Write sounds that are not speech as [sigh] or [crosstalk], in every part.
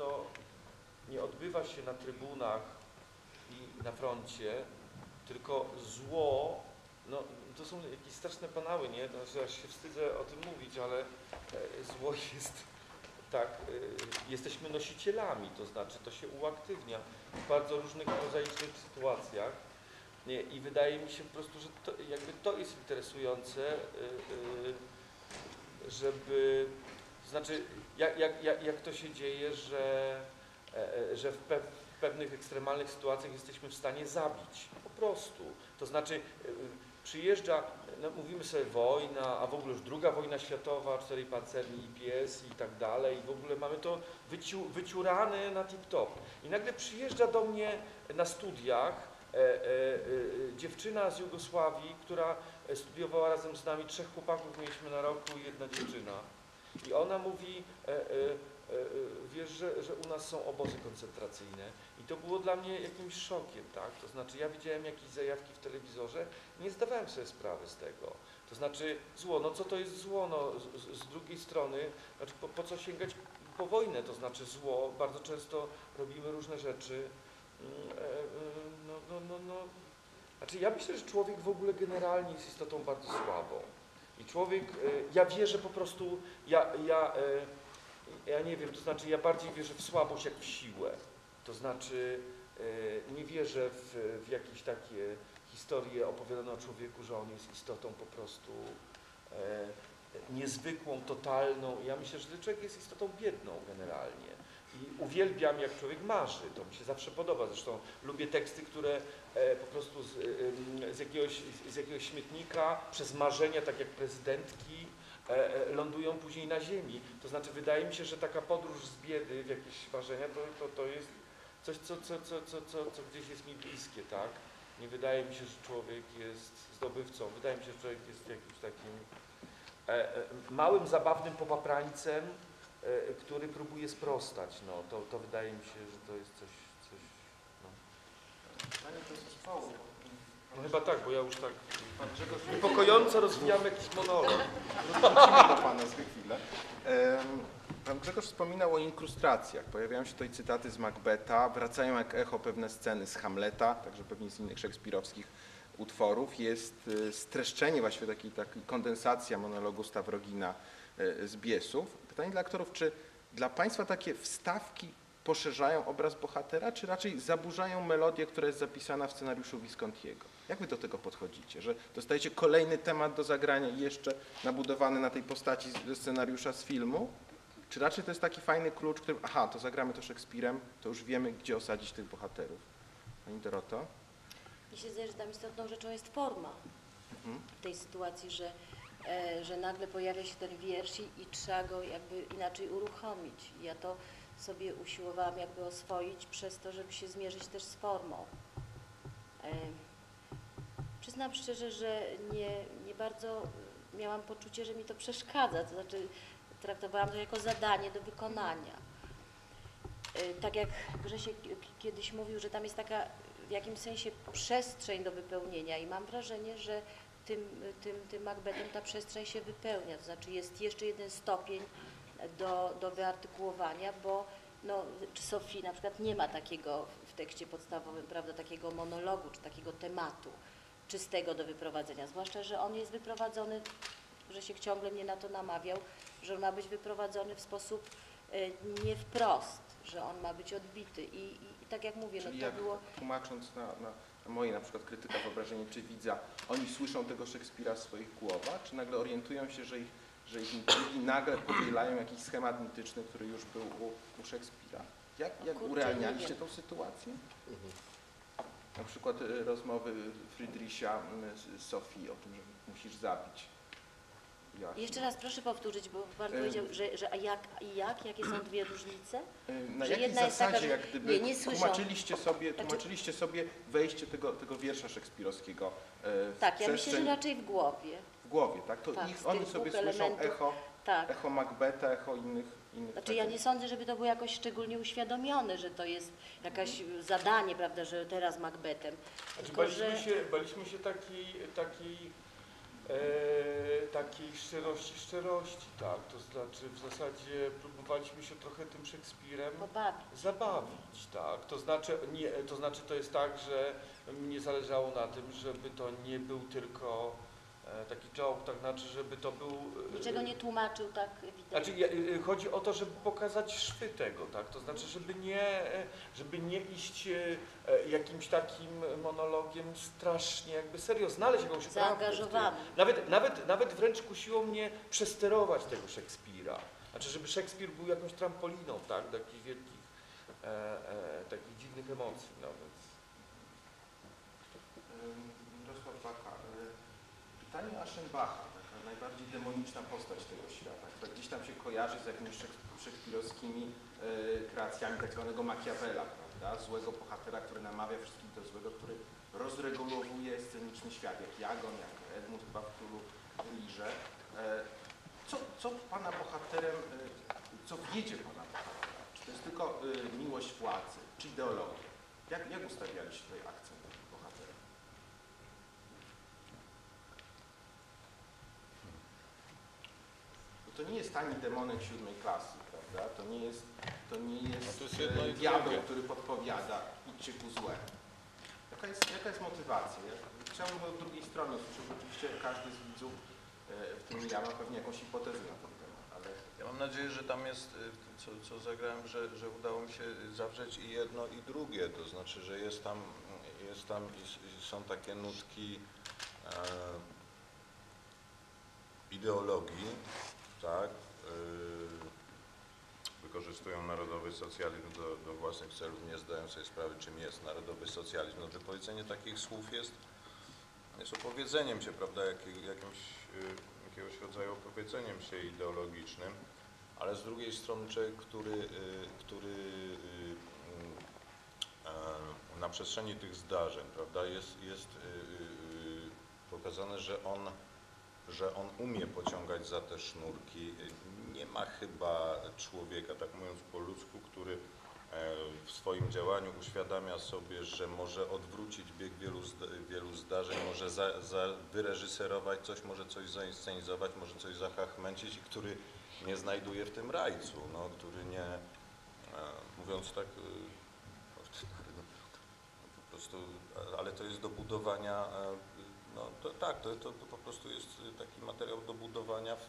to nie odbywa się na trybunach i na froncie, tylko zło, no to są jakieś straszne panały, nie? Że aż się wstydzę o tym mówić, ale e, zło [laughs] jest tak, e, jesteśmy nosicielami, to znaczy to się uaktywnia w bardzo różnych prozaicznych sytuacjach. I wydaje mi się po prostu, że to, jakby to jest interesujące, y, żeby, to znaczy jak, jak, jak, jak to się dzieje, że, e, e, że w, pe, w pewnych ekstremalnych sytuacjach jesteśmy w stanie zabić, po prostu. To znaczy y, przyjeżdża, no mówimy sobie wojna, a w ogóle już druga wojna światowa, cztery pancerni i pies i tak dalej, i w ogóle mamy to wyciu, wyciurane na tip-top. I nagle przyjeżdża do mnie na studiach e, e, e, dziewczyna z Jugosławii, która e, studiowała razem z nami, trzech chłopaków mieliśmy na roku i jedna dziewczyna. I ona mówi, e, e, e, e, wiesz, że, że u nas są obozy koncentracyjne. I to było dla mnie jakimś szokiem, tak? To znaczy ja widziałem jakieś zajawki w telewizorze, nie zdawałem sobie sprawy z tego. To znaczy zło, no co to jest zło? No, z, z- drugiej strony, znaczy po, po co sięgać po wojnę? To znaczy zło, bardzo często robimy różne rzeczy, Mm, e, no, no, no, no. Znaczy ja myślę, że człowiek w ogóle generalnie jest istotą bardzo słabą. I człowiek, e, ja wierzę po prostu, ja, ja, e, ja nie wiem, to znaczy ja bardziej wierzę w słabość jak w siłę. To znaczy e, nie wierzę w, w jakieś takie historie opowiadane o człowieku, że on jest istotą po prostu niezwykłą, totalną. Ja myślę, że człowiek jest istotą biedną generalnie. I uwielbiam, jak człowiek marzy. To mi się zawsze podoba. Zresztą lubię teksty, które e, po prostu z, e, z, jakiegoś, z jakiegoś śmietnika przez marzenia, tak jak prezydentki, e, lądują później na ziemi. To znaczy, wydaje mi się, że taka podróż z biedy w jakieś marzenia, to, to, to jest coś, co, co, co, co, co, co gdzieś jest mi bliskie, tak? Nie wydaje mi się, że człowiek jest zdobywcą. Wydaje mi się, że człowiek jest jakimś takim małym, zabawnym popaprańcem, który próbuje sprostać. No, to, to wydaje mi się, że to jest coś, coś no. To jest no chyba tak, bo ja już tak Pan Grzegorz niepokojąco rozwijam jakiś monolog. Wrócimy do Pana za chwilę. Pan Grzegorz wspominał o inkrustracjach. Pojawiają się tutaj cytaty z Macbeta, wracają jak echo pewne sceny z Hamleta, także pewnie z innych szekspirowskich utworów. Jest y, streszczenie, właściwie taki, taki kondensacja monologu Stawrogina y, z Biesów. Pytanie dla aktorów, czy dla Państwa takie wstawki poszerzają obraz bohatera, czy raczej zaburzają melodię, która jest zapisana w scenariuszu Viscontiego? Jak Wy do tego podchodzicie? Że dostajecie kolejny temat do zagrania i jeszcze nabudowany na tej postaci ze scenariusza z filmu? Czy raczej to jest taki fajny klucz, którym, aha, to zagramy to Szekspirem, to już wiemy, gdzie osadzić tych bohaterów? Pani Doroto? Mi się zdaje, że tam istotną rzeczą jest forma Mhm. w tej sytuacji, że, że nagle pojawia się ten wiersz i, trzeba go jakby inaczej uruchomić. Ja to sobie usiłowałam jakby oswoić przez to, żeby się zmierzyć też z formą. E, przyznam szczerze, że nie, nie bardzo miałam poczucie, że mi to przeszkadza, to znaczy traktowałam to jako zadanie do wykonania. E, Tak jak Grzesiek kiedyś mówił, że tam jest taka w jakimś sensie przestrzeń do wypełnienia i mam wrażenie, że tym, tym, tym Macbethem ta przestrzeń się wypełnia, to znaczy jest jeszcze jeden stopień do, do wyartykułowania, bo no, Sofii na przykład nie ma takiego w tekście podstawowym, prawda, takiego monologu, czy takiego tematu czystego do wyprowadzenia, zwłaszcza, że on jest wyprowadzony, Grzesiek ciągle mnie na to namawiał, że on ma być wyprowadzony w sposób e, nie wprost, że on ma być odbity. I, i, tak jak mówię, Czyli no to jak było... tłumacząc na, na moje na przykład krytyka wyobrażenie czy widza, oni słyszą tego Szekspira w swoich głowach, czy nagle orientują się, że ich, że ich mitologii nagle powielają jakiś schemat mityczny, który już był u, u Szekspira? Jak, jak urealnialiście tą sytuację? Na przykład y, rozmowy Friedricha y, z Sofii o tym, że musisz zabić. Jeszcze raz proszę powtórzyć, bo Pan powiedział, że, że a jak, i jak, jakie są dwie różnice? Na że jakiej jedna jest zasadzie, taka, że jak gdyby nie, nie tłumaczyliście, sobie, Znaczy- tłumaczyliście sobie wejście tego, tego wiersza szekspirowskiego e, w Tak, ja myślę, że raczej w głowie. w głowie, tak? To Tak, ich, oni sobie słyszą elementów. echo, Tak. echo Macbeta, echo innych, innych Znaczy ja nie sądzę, żeby to było jakoś szczególnie uświadomione, że to jest jakaś zadanie, prawda, że teraz Macbethem. Znaczy, Tylko, że baliśmy, się, baliśmy się takiej, takiej e, takiej szczerości, szczerości, tak, to znaczy w zasadzie próbowaliśmy się trochę tym Szekspirem Pobawić. zabawić, tak, to znaczy, nie, to znaczy to jest tak, że mnie zależało na tym, żeby to nie był tylko taki czołg, tak znaczy, żeby to był... e, Niczego nie tłumaczył tak ewidentnie. Znaczy, y, chodzi o to, żeby pokazać szwy tego, tak? To znaczy, żeby nie, e, żeby nie iść e, e, jakimś takim monologiem strasznie, jakby serio znaleźć jakąś. Zaangażowany. Nawet, nawet, nawet wręcz kusiło mnie przesterować tego Szekspira. Znaczy, żeby Szekspir był jakąś trampoliną, tak? Do jakichś wielkich, e, e, takich dziwnych emocji, no więc... Y, Pytanie Aschenbacha, taka najbardziej demoniczna postać tego świata, która gdzieś tam się kojarzy z jakimiś szek- szekspirowskimi y, kreacjami tak zwanego Machiavella, prawda? Złego bohatera, który namawia wszystkich do złego, który rozregulowuje sceniczny świat, jak Jagon, jak Edmund chyba w Królu Lirze. E, Co, co pana bohaterem, y, co wiedzie pana bohatera? Czy to jest tylko miłość władzy, czy ideologia? Jak, jak ustawialiście tutaj akcent bohatera? Bo to nie jest tani demonek siódmej klasy, prawda? To nie jest, to nie jest, No to jest e, diabeł, który podpowiada idźcie ku złemu. Jaka jest, jaka jest motywacja? Ja chciałbym od drugiej strony usłyszeć, oczywiście każdy z widzów, e, w tym ja, ma pewnie jakąś hipotezę na ten temat, ale Ja mam nadzieję, że tam jest, tym, co, co zagrałem, że, że udało mi się zawrzeć i jedno i drugie, to znaczy, że jest tam, jest tam i są takie nutki e, ideologii, tak, y, wykorzystują narodowy socjalizm do, do własnych celów, nie zdają sobie sprawy, czym jest narodowy socjalizm. No, wypowiedzenie takich słów jest, jest opowiedzeniem się, prawda, jakimś, y, jakiegoś rodzaju opowiedzeniem się ideologicznym, ale z drugiej strony człowiek, który, y, który na przestrzeni tych zdarzeń, prawda, jest, jest pokazane, że on, że on umie pociągać za te sznurki. Nie ma chyba człowieka, tak mówiąc po ludzku, który e, w swoim działaniu uświadamia sobie, że może odwrócić bieg wielu, wielu zdarzeń, może za, za wyreżyserować coś, może coś zainscenizować, może coś zahachmęcić i który nie znajduje w tym rajcu, no, który nie, e, mówiąc tak, e, po prostu, ale to jest do budowania, no to, tak, to, to, to po prostu jest taki materiał do budowania w,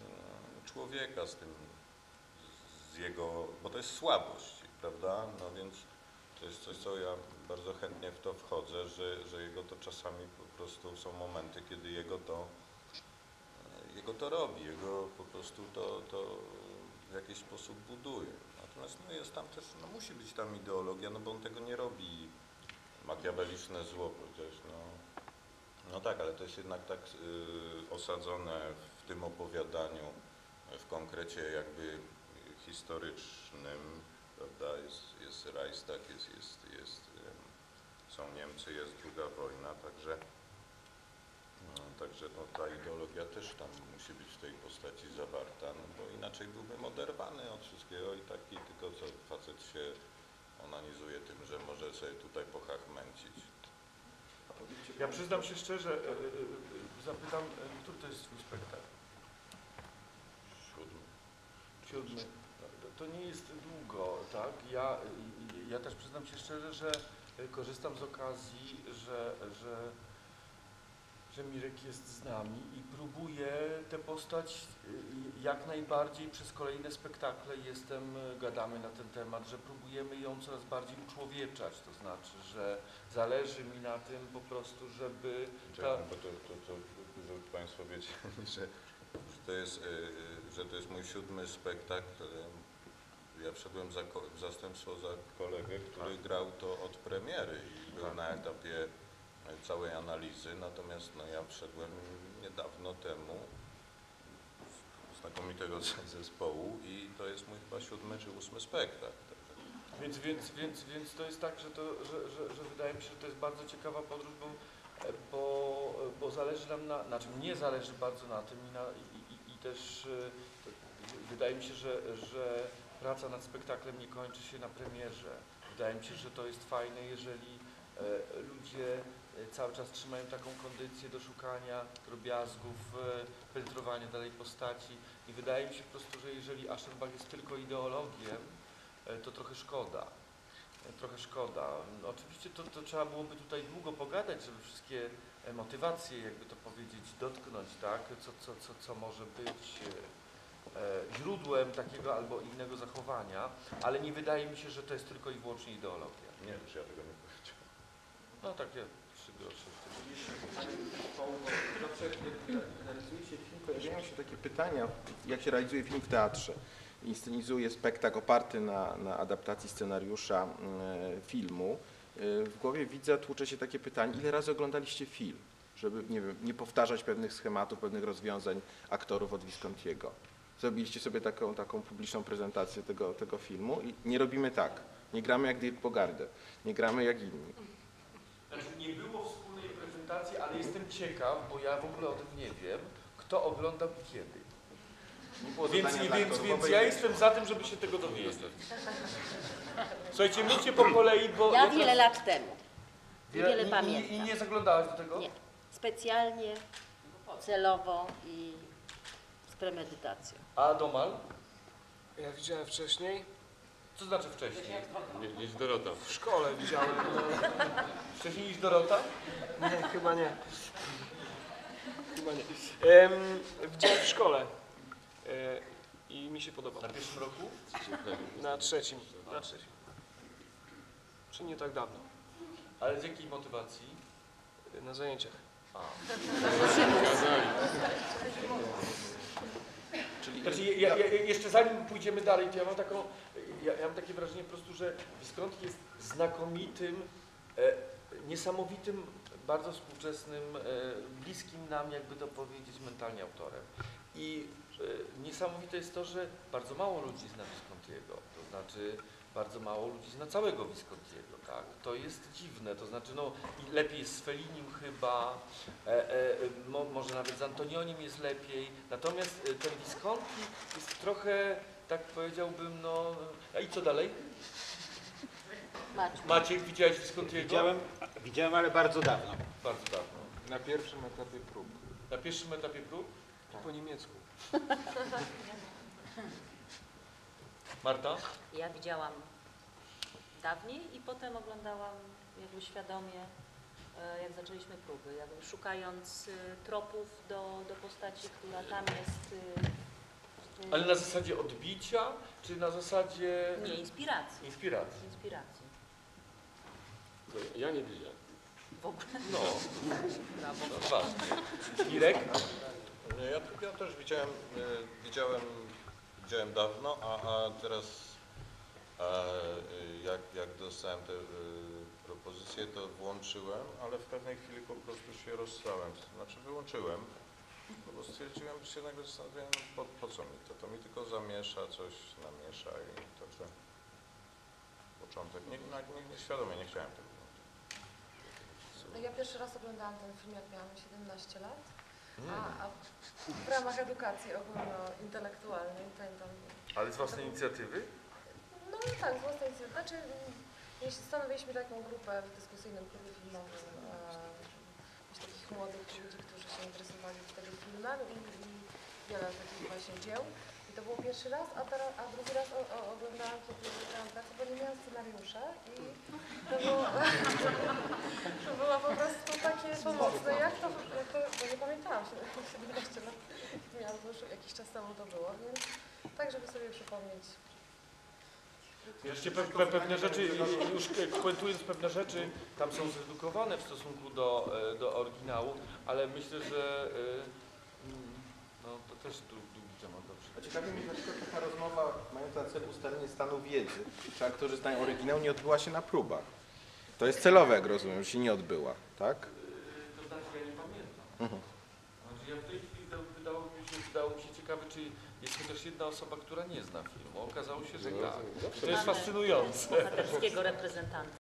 mm, człowieka z tym, z jego, bo to jest słabość, prawda, no więc to jest coś, co ja bardzo chętnie w to wchodzę, że, że jego to czasami po prostu są momenty, kiedy jego to, jego to robi, jego po prostu to, to w jakiś sposób buduje. Natomiast no jest tam też, no musi być tam ideologia, no bo on tego nie robi makiaweliczne zło przecież, no. No tak, ale to jest jednak tak y, osadzone w tym opowiadaniu, w konkrecie jakby historycznym, prawda, jest, jest Reichstag, jest, jest, jest, ym, są Niemcy, jest druga wojna, także, no, także no, ta ideologia też tam musi być w tej postaci zawarta, no, bo inaczej byłbym oderwany od wszystkiego i taki tylko co facet się onanizuje tym, że może sobie tutaj pochachmęcić. Ja przyznam się szczerze, e, e, e, zapytam, który to jest twój spektakl? Siódmy. Siódmy. To, nie jest długo, tak? Ja, ja też przyznam się szczerze, że korzystam z okazji, że, że, że Mirek jest z nami i próbuję tę postać e, jak najbardziej przez kolejne spektakle jestem, e, gadamy na ten temat, że próbujemy ją coraz bardziej uczłowieczać, to znaczy, że zależy mi na tym po prostu, żeby ta, Czekam, bo to, to, to, żeby Państwo wiedzieli, [laughs] że, to jest, y, y, że to jest mój siódmy spektakl. y, Ja wszedłem za, w zastępstwo za kolegę, który grał to od premiery i był Tak. na etapie y, całej analizy, natomiast no, ja wszedłem niedawno temu znakomitego [laughs] zespołu i to jest mój chyba siódmy czy ósmy spektakl. Więc, więc, więc, więc to jest tak, że, to, że, że, że wydaje mi się, że to jest bardzo ciekawa podróż, bo, bo, bo zależy nam na, znaczy mnie zależy bardzo na tym i, na, i, i, też e, to, wydaje mi się, że, że praca nad spektaklem nie kończy się na premierze. Wydaje mi się, że to jest fajne, jeżeli e, ludzie Y, cały czas trzymają taką kondycję do szukania drobiazgów, y, penetrowania dalej postaci i wydaje mi się po prostu, że jeżeli Aschenbach jest tylko ideologiem, y, to trochę szkoda. Trochę szkoda. No, oczywiście to, to trzeba byłoby tutaj długo pogadać, żeby wszystkie e, motywacje, jakby to powiedzieć, dotknąć, tak? Co, co, co, co może być e, źródłem takiego albo innego zachowania, ale nie wydaje mi się, że to jest tylko i wyłącznie ideologia. Nie, że ja tego nie powiedziałem. No tak, jest. 3 grosze w tym. Realizuje się film, pojawiają się takie pytania, jak się realizuje film w teatrze. Inscenizuje spektakl oparty na, na adaptacji scenariusza e, filmu. E, w głowie widza tłucze się takie pytanie, ile razy oglądaliście film? żeby nie, wiem, nie, powtarzać pewnych schematów, pewnych rozwiązań aktorów od Viscontiego. Zrobiliście sobie taką, taką publiczną prezentację tego, tego filmu i nie robimy tak. Nie gramy jak Dirk Bogarde, nie gramy jak inni. Znaczy nie było wspólnej prezentacji, ale jestem ciekaw, bo ja w ogóle o tym nie wiem, kto oglądał i kiedy. Nie Więc, nie, więc, więc ja jestem za tym, żeby się tego dowiedzieć. Słuchajcie, mówcie po kolei, bo... Ja wiele lat temu, wiele- wiele i- i- pamiętam. I nie zaglądałaś do tego? nie, specjalnie, celowo i z premedytacją. A Domal? Ja widziałem wcześniej, Co znaczy wcześniej? Niż Dorota. w szkole widziałem, no, Wcześniej niż Dorota? nie, chyba nie. Chyba nie. Em, widziałem w szkole e, i mi się podobał. Na pierwszym roku? Na trzecim. Na trzecim. Czy nie tak dawno, Ale z jakiej motywacji? e, na zajęciach. A. Czyli Znaczy, ja, ja, jeszcze zanim pójdziemy dalej, to ja mam taką, ja, ja mam takie wrażenie po prostu, że Visconti jest znakomitym, e, niesamowitym, bardzo współczesnym, e, bliskim nam, jakby to powiedzieć, mentalnie autorem. I e, niesamowite jest to, że bardzo mało ludzi zna Viscontiego, to znaczy bardzo mało ludzi zna całego Viscontiego, tak? To jest dziwne, to znaczy, no, lepiej jest z Fellinim chyba, e, e, mo, może nawet z Antonionim jest lepiej, natomiast e, ten Visconti jest trochę, tak powiedziałbym, no, a i co dalej? Maciu. Maciek, widziałeś Viscontiego? Widziałem, widziałem, ale bardzo dawno. Bardzo dawno. Na pierwszym etapie prób. Na pierwszym etapie prób? Po niemiecku. [laughs] Marta? Ja widziałam dawniej i potem oglądałam jakby świadomie, e, jak zaczęliśmy próby, jakby szukając y, tropów do, do postaci, która tam jest. Ale na zasadzie odbicia, czy na zasadzie Nie, inspiracji. inspiracji? Inspiracji. Ja nie widziałem. W ogóle. No, [laughs] Brawo. no. Irek? Nie, ja, ja też widziałem, e, widziałem, widziałem dawno, a, a teraz e, jak, jak dostałem te e, propozycje, to włączyłem, ale w pewnej chwili po prostu się rozstałem. Znaczy wyłączyłem, bo stwierdziłem, że się nagle zastanawiałem, po, po co mi to? To mi tylko zamiesza, coś namiesza i także początek. Nie, nie, nie, nieświadomie nie chciałem tego. No ja pierwszy raz oglądałam ten film, jak miałam 17 lat, Mm. a, a w ramach edukacji ogólnointelektualnej pamiętam. Ale z własnej inicjatywy? No tak, z własnej inicjatywy. Znaczy, jeśli stanowiliśmy taką grupę w dyskusyjnym klubie filmowym e, takich młodych ludzi, którzy się interesowali i, i wiele takich właśnie dzieł. I to był pierwszy raz, a, teraz, a drugi raz o, o, oglądałam, kiedy zaczęłam pracę, bo nie miałam scenariusza i to było, [laughs] to było po prostu takie pomocne. Jak to, jak to bo nie pamiętałam, 17 [laughs] lat miałam, to już jakiś czas temu to było, więc tak, żeby sobie przypomnieć. Pe, pewne rzeczy, już komentując pewne rzeczy, tam są zredukowane w stosunku do, e, do oryginału, ale myślę, że e, no, to też dłu- długi temat do A ciekawi mnie, dlaczego taka rozmowa mająca na celu ustalenie stanu wiedzy, czy aktorzy znają oryginał, nie odbyła się na próbach. To jest celowe, jak rozumiem, że się nie odbyła, tak? To znaczy, ja nie pamiętam. Mhm. Znaczy, ja w tej chwili wydało, mi się, wydało mi się ciekawe, czy jest chociaż jedna osoba, która nie zna filmu. Okazało się, że tak. To jest fascynujące. bohaterskiego reprezentanta.